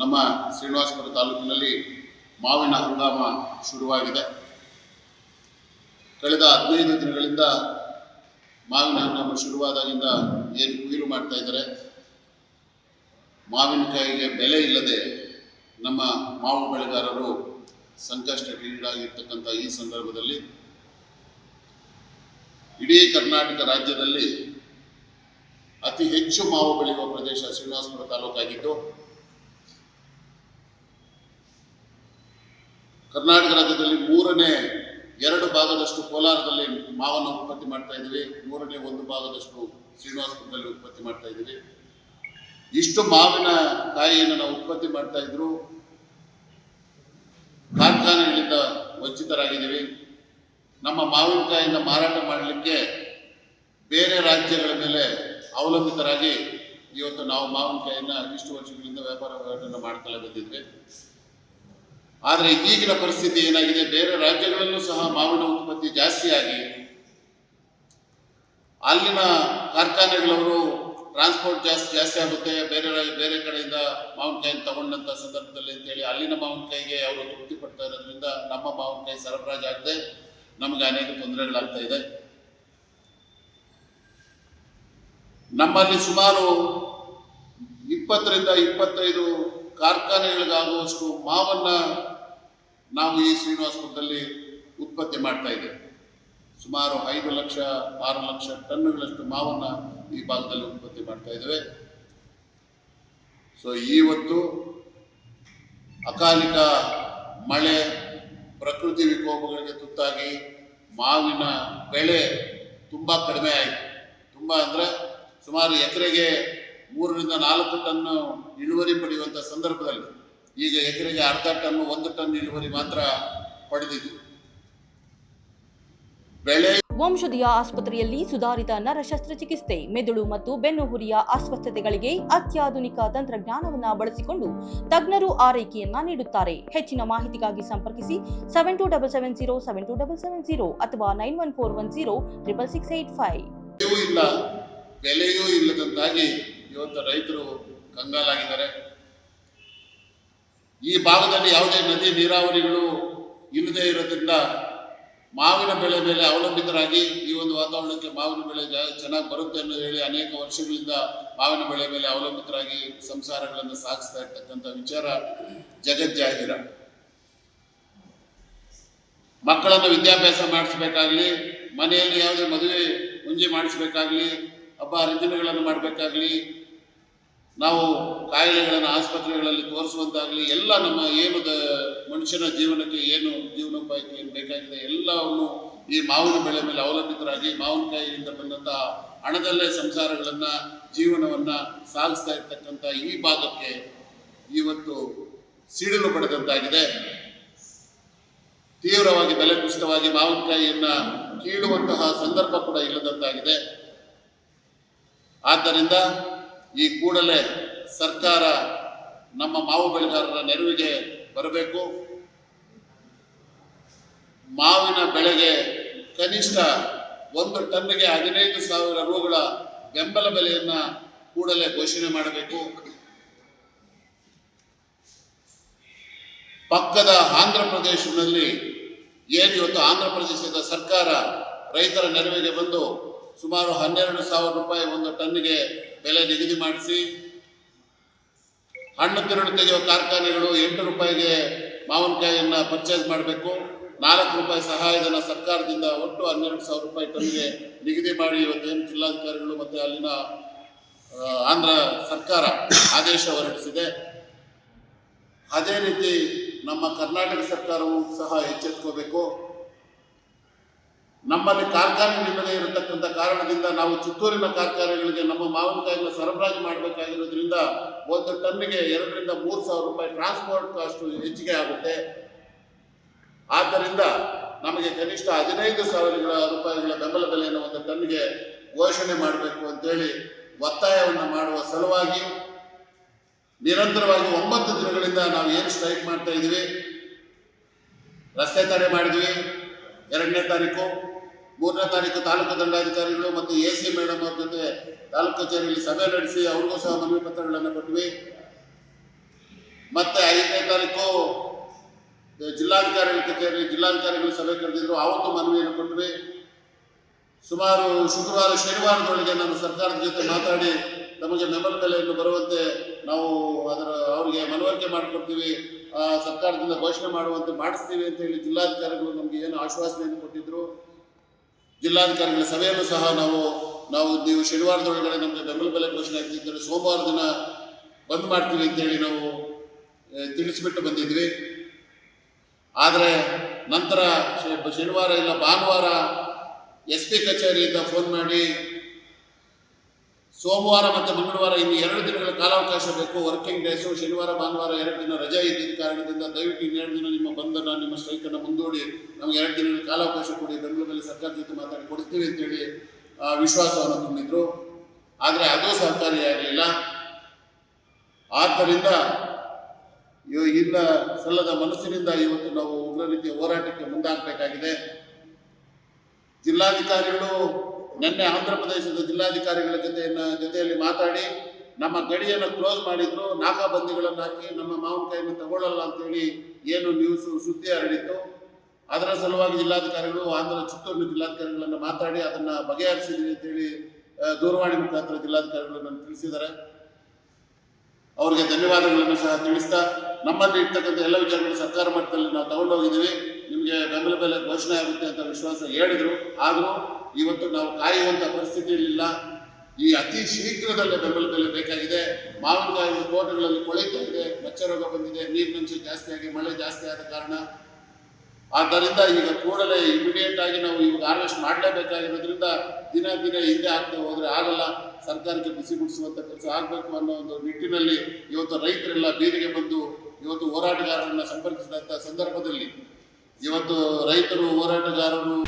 ನಮ್ಮ ಶ್ರೀನಿವಾಸಪುರ ತಾಲೂಕಿನಲ್ಲಿ ಮಾವಿನ ಹಂಗಾಮ ಶುರುವಾಗಿದೆ. ಕಳೆದ ಹದಿನೈದು ದಿನಗಳಿಂದ ಮಾವಿನ ಹಂಗಾಮ ಶುರುವಾದಾಗಿಂದ ಏನು ಕುಯಿಲು ಮಾಡ್ತಾ ಇದ್ದಾರೆ. ಮಾವಿನಕಾಯಿಗೆ ಬೆಲೆ ಇಲ್ಲದೆ ನಮ್ಮ ಮಾವು ಬೆಳೆಗಾರರು ಸಂಕಷ್ಟಕ್ಕೆ ಈಡಾಗಿರ್ತಕ್ಕಂಥ ಈ ಸಂದರ್ಭದಲ್ಲಿ ಇಡೀ ಕರ್ನಾಟಕ ರಾಜ್ಯದಲ್ಲಿ ಅತಿ ಹೆಚ್ಚು ಮಾವು ಬೆಳೆಯುವ ಪ್ರದೇಶ ಶ್ರೀನಿವಾಸಪುರ ತಾಲೂಕಾಗಿದ್ದು ಕರ್ನಾಟಕ ರಾಜ್ಯದಲ್ಲಿ ಮೂರನೇ ಎರಡು ಭಾಗದಷ್ಟು ಕೋಲಾರದಲ್ಲಿ ಮಾವನ್ನು ಉತ್ಪತ್ತಿ ಮಾಡ್ತಾ ಇದ್ದೀವಿ. ಮೂರನೇ ಒಂದು ಭಾಗದಷ್ಟು ಶ್ರೀನಿವಾಸಪುರದಲ್ಲಿ ಉತ್ಪತ್ತಿ ಮಾಡ್ತಾ ಇದ್ದೀವಿ. ಇಷ್ಟು ಮಾವಿನ ಕಾಯಿಯನ್ನು ನಾವು ಉತ್ಪತ್ತಿ ಮಾಡ್ತಾ ಇದ್ರು ಕಾರ್ಖಾನೆಗಳಿಂದ ವಂಚಿತರಾಗಿದ್ದೀವಿ. ನಮ್ಮ ಮಾವಿನಕಾಯಿಯನ್ನು ಮಾರಾಟ ಮಾಡಲಿಕ್ಕೆ ಬೇರೆ ರಾಜ್ಯಗಳ ಮೇಲೆ ಅವಲಂಬಿತರಾಗಿ ಇವತ್ತು ನಾವು ಮಾವಿನಕಾಯಿಯನ್ನು ಇಷ್ಟು ವರ್ಷಗಳಿಂದ ವ್ಯಾಪಾರ ವ್ಯವಹಾರವನ್ನು ಮಾಡ್ತಲೇ ಬಂದಿದ್ವಿ. ಆದರೆ ಈಗಿನ ಪರಿಸ್ಥಿತಿ ಏನಾಗಿದೆ? ಬೇರೆ ರಾಜ್ಯಗಳಲ್ಲೂ ಸಹ ಮಾವಿನ ಉತ್ಪತ್ತಿ ಜಾಸ್ತಿಯಾಗಿ ಅಲ್ಲಿನ ಕಾರ್ಖಾನೆಗಳವರು ಟ್ರಾನ್ಸ್ಪೋರ್ಟ್ ಜಾಸ್ತಿ ಜಾಸ್ತಿ ಆಗುತ್ತೆ. ಬೇರೆ ಬೇರೆ ಕಡೆಯಿಂದ ಮಾವಿನಕಾಯಿನ ತಗೊಂಡಂತ ಸಂದರ್ಭದಲ್ಲಿ ಅಂತೇಳಿ ಅಲ್ಲಿನ ಮಾವಿನಕಾಯಿಗೆ ಅವರು ತೃಪ್ತಿ ಪಡ್ತಾ ಇರೋದ್ರಿಂದ ನಮ್ಮ ಮಾವಿನಕಾಯಿ ಸರಬರಾಜು ಆಗದೆ ನಮಗೆ ಅನೇಕ ತೊಂದರೆಗಳಾಗ್ತಾ ಇದೆ. ನಮ್ಮಲ್ಲಿ ಸುಮಾರು ಇಪ್ಪತ್ತರಿಂದ ಇಪ್ಪತ್ತೈದು ಕಾರ್ಖಾನೆಗಳಿಗಾಗುವಷ್ಟು ಮಾವನ್ನ ನಾವು ಈ ಶ್ರೀನಿವಾಸಪುರದಲ್ಲಿ ಉತ್ಪತ್ತಿ ಮಾಡ್ತಾ ಇದ್ದೇವೆ. ಸುಮಾರು ಐದು ಲಕ್ಷ, ಆರು ಲಕ್ಷ ಟನ್ಗಳಷ್ಟು ಮಾವನ್ನು ಈ ಭಾಗದಲ್ಲಿ ಉತ್ಪತ್ತಿ ಮಾಡ್ತಾ ಇದ್ದೇವೆ. ಸೊ ಇವತ್ತು ಅಕಾಲಿಕ ಮಳೆ, ಪ್ರಕೃತಿ ವಿಕೋಪಗಳಿಗೆ ತುತ್ತಾಗಿ ಮಾವಿನ ಬೆಳೆ ತುಂಬ ಕಡಿಮೆ ಆಯಿತು. ತುಂಬ ಅಂದರೆ ಸುಮಾರು ಎಕರೆಗೆ ಮೂರರಿಂದ ನಾಲ್ಕು ಟನ್ನು ಇಳುವರಿ ಪಡೆಯುವಂಥ ಸಂದರ್ಭದಲ್ಲಿ ಈಗ ಎಕರೆಗೆ ಅರ್ಧ ಟನ್ನು ಒಂದು ಟನ್ ಇಳುವರಿ ಮಾತ್ರ ಪಡೆದಿದ್ದು. ಬೆಳೆ ವಂಶದಿಯ ಆಸ್ಪತ್ರೆಯಲ್ಲಿ ಸುಧಾರಿತ ನರಶಸ್ತ್ರಚಿಕಿತ್ಸೆ ಮೆದುಳು ಮತ್ತು ಬೆನ್ನುಹುರಿಯ ಅಸ್ವಸ್ಥತೆಗಳಿಗೆ ಅತ್ಯಾಧುನಿಕ ತಂತ್ರಜ್ಞಾನವನ್ನು ಬಳಸಿಕೊಂಡು ತಜ್ಞರು ಆರೈಕೆಯನ್ನ ನೀಡುತ್ತಾರೆ. ಹೆಚ್ಚಿನ ಮಾಹಿತಿಗಾಗಿ ಸಂಪರ್ಕಿಸಿ seven two double seven zero seven two double seven zero ಅಥವಾ nine one four one zero triple six eight five. ಇಲ್ಲ ಬೆಲೆಯೂ ಇಲ್ಲದಂತಾಗಿ ಇವತ್ತು ರೈತರು ಕಂಗಾಲಾಗಿದ್ದಾರೆ. ಈ ಭಾಗದಲ್ಲಿ ಯಾವುದೇ ನದಿ ನೀರಾವರಿಗಳು ಇಲ್ಲದೇ ಇರೋದ್ರಿಂದ ಮಾವಿನ ಬೆಳೆ ಮೇಲೆ ಅವಲಂಬಿತರಾಗಿ ಈ ಒಂದು ವಾತಾವರಣಕ್ಕೆ ಮಾವಿನ ಬೆಳೆ ಚೆನ್ನಾಗಿ ಬರುತ್ತೆ ಅನ್ನೋದು ಹೇಳಿ ಅನೇಕ ವರ್ಷಗಳಿಂದ ಮಾವಿನ ಬೆಳೆ ಮೇಲೆ ಅವಲಂಬಿತರಾಗಿ ಸಂಸಾರಗಳನ್ನು ಸಾಗಿಸ್ತಾ ಇರ್ತಕ್ಕಂಥ ವಿಚಾರ ಜಗಜ್ಜಾಹೀರ ಮಕ್ಕಳನ್ನು ವಿದ್ಯಾಭ್ಯಾಸ ಮಾಡಿಸ್ಬೇಕಾಗ್ಲಿ, ಮನೆಯಲ್ಲಿ ಯಾವುದೇ ಮದುವೆ ಮುಂಜಿ ಮಾಡಿಸ್ಬೇಕಾಗ್ಲಿ, ಹಬ್ಬ ಹರಿದಿನಗಳನ್ನು ಮಾಡಬೇಕಾಗ್ಲಿ ನಾವು ಕಾಯಿಲೆಗಳನ್ನು ಆಸ್ಪತ್ರೆಗಳಲ್ಲಿ ತೋರಿಸುವಂತಾಗಲಿ, ಎಲ್ಲ ನಮ್ಮ ಏನು ಮನುಷ್ಯನ ಜೀವನಕ್ಕೆ ಏನು ಜೀವನೋಪಾಯಕ್ಕೆ ಏನು ಬೇಕಾಗಿದೆ, ಎಲ್ಲವನ್ನು ಈ ಮಾವಿನ ಬೆಳೆ ಮೇಲೆ ಅವಲಂಬಿತರಾಗಿ ಮಾವಿನಕಾಯಿಯಿಂದ ಬಂದಂತಹ ಹಣದಲ್ಲೇ ಸಂಸಾರಗಳನ್ನು, ಜೀವನವನ್ನು ಸಾಗಿಸ್ತಾ ಇರ್ತಕ್ಕಂಥ ಈ ಭಾಗಕ್ಕೆ ಇವತ್ತು ಸಿಡಿಲು ಪಡೆದಂತಾಗಿದೆ. ತೀವ್ರವಾಗಿ ಬೆಲೆ ಕುಸಿತವಾಗಿ ಮಾವಿನಕಾಯಿಯನ್ನ ಕೀಳುವಂತಹ ಸಂದರ್ಭ ಕೂಡ ಇಲ್ಲದಂತಾಗಿದೆ. ಆದ್ದರಿಂದ ಈ ಕೂಡಲೇ ಸರ್ಕಾರ ನಮ್ಮ ಮಾವು ಬೆಳೆಗಾರರ ನೆರವಿಗೆ ಬರಬೇಕು. ಮಾವಿನ ಬೆಳೆಗೆ ಕನಿಷ್ಠ ಒಂದು ಟನ್ಗೆ ಹದಿನೈದು ಸಾವಿರ ರೂಗಳ ಬೆಂಬಲ ಬೆಲೆಯನ್ನ ಕೂಡಲೇ ಘೋಷಣೆ ಮಾಡಬೇಕು. ಪಕ್ಕದ ಆಂಧ್ರ ಪ್ರದೇಶದಲ್ಲಿ ಏನು ಇವತ್ತು ಆಂಧ್ರ ಪ್ರದೇಶದ ಸರ್ಕಾರ ರೈತರ ನೆರವಿಗೆ ಬಂದು ಸುಮಾರು ಹನ್ನೆರಡು ಸಾವಿರ ರೂಪಾಯಿ ಒಂದು ಟನ್ನಿಗೆ ಬೆಲೆ ನಿಗದಿ ಮಾಡಿಸಿ ಹಣ್ಣು ತಿರುಳು ತೆಗೆಯುವ ಕಾರ್ಖಾನೆಗಳು ಎಂಟು ರೂಪಾಯಿಗೆ ಮಾವಿನಕಾಯಿಯನ್ನು ಪರ್ಚೇಸ್ ಮಾಡಬೇಕು. ನಾಲ್ಕು ರೂಪಾಯಿ ಸಹಾಯಧನ ಸರ್ಕಾರದಿಂದ ಒಟ್ಟು ಹನ್ನೆರಡು ಸಾವಿರ ರೂಪಾಯಿ ಟನ್ಗೆ ನಿಗದಿ ಮಾಡಿ ಇವತ್ತೇನು ಜಿಲ್ಲಾಧಿಕಾರಿಗಳು ಮತ್ತು ಅಲ್ಲಿನ ಆಂಧ್ರ ಸರ್ಕಾರ ಆದೇಶ ಹೊರಡಿಸಿದೆ. ಅದೇ ರೀತಿ ನಮ್ಮ ಕರ್ನಾಟಕ ಸರ್ಕಾರವು ಸಹ ಎಚ್ಚೆತ್ಕೋಬೇಕು. ನಮ್ಮಲ್ಲಿ ಕಾರ್ಖಾನೆಗಳಿಲ್ಲದೆ ಇರತಕ್ಕಂಥ ಕಾರಣದಿಂದ ನಾವು ಚಿತ್ತೂರಿನ ಕಾರ್ಖಾನೆಗಳಿಗೆ ನಮ್ಮ ಮಾವಿನಕಾಯಿನ ಸರಬರಾಜು ಮಾಡಬೇಕಾಗಿರೋದ್ರಿಂದ ಒಂದು ಟನ್ನಿಗೆ ಎರಡರಿಂದ ಮೂರು ಸಾವಿರ ರೂಪಾಯಿ ಟ್ರಾನ್ಸ್ಪೋರ್ಟ್ ಕಾಸ್ಟ್ ಹೆಚ್ಚಿಗೆ ಆಗುತ್ತೆ. ಆದ್ದರಿಂದ ನಮಗೆ ಕನಿಷ್ಠ ಹದಿನೈದು ಸಾವಿರ ರೂಪಾಯಿಗಳ ಬೆಂಬಲ ಬೆಲೆಯನ್ನು ಒಂದು ಟನ್ಗೆ ಘೋಷಣೆ ಮಾಡಬೇಕು ಅಂತೇಳಿ ಒತ್ತಾಯವನ್ನು ಮಾಡುವ ಸಲುವಾಗಿ ನಿರಂತರವಾಗಿ ಒಂಬತ್ತು ದಿನಗಳಿಂದ ನಾವು ಏನು ಸ್ಟ್ರೈಕ್ ಮಾಡ್ತಾ ಇದ್ದೀವಿ? ರಸ್ತೆ ತಡೆ ಮಾಡಿದ್ವಿ. ಎರಡನೇ ತಾರೀಕು. ಮೂರನೇ ತಾರೀಕು ತಾಲೂಕು ದಂಡಾಧಿಕಾರಿಗಳು ಮತ್ತು ಎ ಸಿ ಮೇಡಮ್ ಅವ್ರ ಜೊತೆ ತಾಲೂಕು ಕಚೇರಿಯಲ್ಲಿ ಸಭೆ ನಡೆಸಿ ಅವ್ರಿಗೂ ಸಹ ಮನವಿ ಪತ್ರಗಳನ್ನು ಕೊಟ್ಟಿವಿ. ಮತ್ತೆ ಐದನೇ ತಾರೀಕು ಜಿಲ್ಲಾಧಿಕಾರಿಗಳ ಕಚೇರಿ, ಜಿಲ್ಲಾಧಿಕಾರಿಗಳು ಸಭೆ ಕರೆದಿದ್ರು. ಅವತ್ತು ಮನವಿಯನ್ನು ಕೊಟ್ಟಿವಿ. ಸುಮಾರು ಶುಕ್ರವಾರ, ಶನಿವಾರದೊಳಗೆ ನಾನು ಸರ್ಕಾರದ ಜೊತೆ ಮಾತಾಡಿ ನಮಗೆ ಬೆಂಬಲ ಬೆಲೆಯನ್ನು ಬರುವಂತೆ ನಾವು ಅದರ ಅವರಿಗೆ ಮನವರಿಕೆ ಮಾಡಿಕೊಡ್ತೀವಿ. ಸರ್ಕಾರದಿಂದ ಘೋಷಣೆ ಮಾಡುವಂತೆ ಮಾಡಿಸ್ತೀವಿ ಅಂತ ಹೇಳಿ ಜಿಲ್ಲಾಧಿಕಾರಿಗಳು ನಮಗೆ ಏನು ಆಶ್ವಾಸನೆಯನ್ನು ಕೊಟ್ಟಿದ್ರು. ಜಿಲ್ಲಾಧಿಕಾರಿಗಳ ಸಭೆಯನ್ನು ಸಹ ನಾವು ನಾವು ನೀವು ಶನಿವಾರದೊಳಗಡೆ ನಮಗೆ ಬೆಂಬಲ ಬೆಲೆ ಘೋಷಣೆ ಆಗ್ತಿದ್ದರೆ ಸೋಮವಾರ ದಿನ ಬಂದ್ ಮಾಡ್ತೀವಿ ಅಂತೇಳಿ ನಾವು ತಿಳಿಸಿಬಿಟ್ಟು ಬಂದಿದ್ವಿ. ಆದರೆ ನಂತರ ಶನಿವಾರ ಇಲ್ಲ ಭಾನುವಾರ ಎಸ್ ಪಿ ಕಚೇರಿಯಿಂದ ಫೋನ್ ಮಾಡಿ ಸೋಮವಾರ ಮತ್ತು ಮಂಗಳವಾರ ಇನ್ನು ಎರಡು ದಿನಗಳ ಕಾಲಾವಕಾಶ ಬೇಕು. ವರ್ಕಿಂಗ್ ಡೇಸು ಶನಿವಾರ, ಭಾನುವಾರ ಎರಡು ದಿನ ರಜೆ ಇದ್ದಿದ್ದ ಕಾರಣದಿಂದ ದಯವಿಟ್ಟು ಇನ್ನೆರಡು ದಿನ ನಿಮ್ಮ ಬಂಧನ, ನಿಮ್ಮ ಸ್ಟ್ರೈಕನ್ನು ಮುಂದೂಡಿ. ನಮಗೆ ಎರಡು ದಿನಗಳ ಕಾಲಾವಕಾಶ ಕೊಡಿ. ಮೇಲೆ ಸರ್ಕಾರ ಜೊತೆ ಮಾತಾಡಿ ಕೊಡ್ತೀವಿ ಅಂತೇಳಿ ವಿಶ್ವಾಸವನ್ನು ತುಂಬಿದ್ರು. ಆದರೆ ಅದು ಸಹಕಾರಿಯಾಗಲಿಲ್ಲ ಆದ್ದರಿಂದ ಇಲ್ಲ ಸಲ್ಲದ ಮನಸ್ಸಿನಿಂದ ಇವತ್ತು ನಾವು ಉಗ್ರ ರೀತಿಯ ಹೋರಾಟಕ್ಕೆ ಮುಂದಾಗಬೇಕಾಗಿದೆ. ಜಿಲ್ಲಾಧಿಕಾರಿಗಳು ನಿನ್ನೆ ಆಂಧ್ರ ಪ್ರದೇಶದ ಜಿಲ್ಲಾಧಿಕಾರಿಗಳ ಜೊತೆ ಜೊತೆಯಲ್ಲಿ ಮಾತಾಡಿ ನಮ್ಮ ಗಡಿಯನ್ನು ಕ್ಲೋಸ್ ಮಾಡಿದ್ರು ನಾಕಾಬಂದಿಗಳನ್ನು ಹಾಕಿ ನಮ್ಮ ಮಾವಿನಕಾಯಿನ ತಗೊಳ್ಳಲ್ಲ ಅಂತೇಳಿ ಏನು ನ್ಯೂಸ್ ಸುದ್ದಿ ಹರಡಿತ್ತು ಅದರ ಸಲುವಾಗಿ ಜಿಲ್ಲಾಧಿಕಾರಿಗಳು ಆಂಧ್ರ ಚಿತ್ತೂರಿನ ಜಿಲ್ಲಾಧಿಕಾರಿಗಳನ್ನು ಮಾತಾಡಿ ಅದನ್ನು ಬಗೆಹರಿಸಿದ್ವಿ ಅಂತೇಳಿ ದೂರವಾಣಿ ಮುಖಾಂತರ ಜಿಲ್ಲಾಧಿಕಾರಿಗಳು ನನಗೆ ತಿಳಿಸಿದ್ದಾರೆ. ಅವರಿಗೆ ಧನ್ಯವಾದಗಳನ್ನು ಸಹ ತಿಳಿಸ್ತಾ ನಮ್ಮಲ್ಲಿ ಇರ್ತಕ್ಕಂಥ ಎಲ್ಲ ವಿಚಾರಗಳು ಸರ್ಕಾರ ಮಟ್ಟದಲ್ಲಿ ನಾವು ತಗೊಂಡೋಗಿದ್ದೀವಿ. ನಿಮಗೆ ಬೆಂಬಲ ಬೆಲೆ ಘೋಷಣೆ ಆಗುತ್ತೆ ಅಂತ ವಿಶ್ವಾಸ ಹೇಳಿದರು. ಆದರೂ ಇವತ್ತು ನಾವು ಕಾಯುವಂಥ ಪರಿಸ್ಥಿತಿಯಲ್ಲಿಲ್ಲ. ಈ ಅತಿ ಶೀಘ್ರದಲ್ಲೇ ಬೆಂಬಲ ಬೆಲೆ ಬೇಕಾಗಿದೆ. ಮಾವಿನಕಾಯಿ ತೋಟಗಳಲ್ಲಿ ಕೊಳೆತಾ ಇದೆ, ಮಚ್ಚರೋಗ ಬಂದಿದೆ ನೀರಿನಂಶ ಜಾಸ್ತಿ ಆಗಿ ಮಳೆ ಜಾಸ್ತಿ ಆದ ಕಾರಣ. ಆದ್ದರಿಂದ ಈಗ ಕೂಡಲೇ ಇಮಿಡಿಯೇಟ್ ಆಗಿ ನಾವು ಇವಾಗ ಹಾರ್ವೆಸ್ಟ್ ಮಾಡಲೇಬೇಕಾಗಿರೋದ್ರಿಂದ ದಿನ ದಿನ ಹಿಂದೆ ಆಗ್ತಾ ಹೋದ್ರೆ ಆಗಲ್ಲ. ಸರ್ಕಾರಕ್ಕೆ ಬಿಸಿ ಮುಟ್ಟಿಸುವಂತ ಕೆಲಸ ಆಗಬೇಕು ಅನ್ನೋ ಒಂದು ನಿಟ್ಟಿನಲ್ಲಿ ಇವತ್ತು ರೈತರೆಲ್ಲ ಬೀದಿಗೆ ಬಂದು ಇವತ್ತು ಹೋರಾಟಗಾರರನ್ನ ಸಂಪರ್ಕಿಸಿದಂಥ ಸಂದರ್ಭದಲ್ಲಿ ಇವತ್ತು ರೈತರು, ಹೋರಾಟಗಾರರು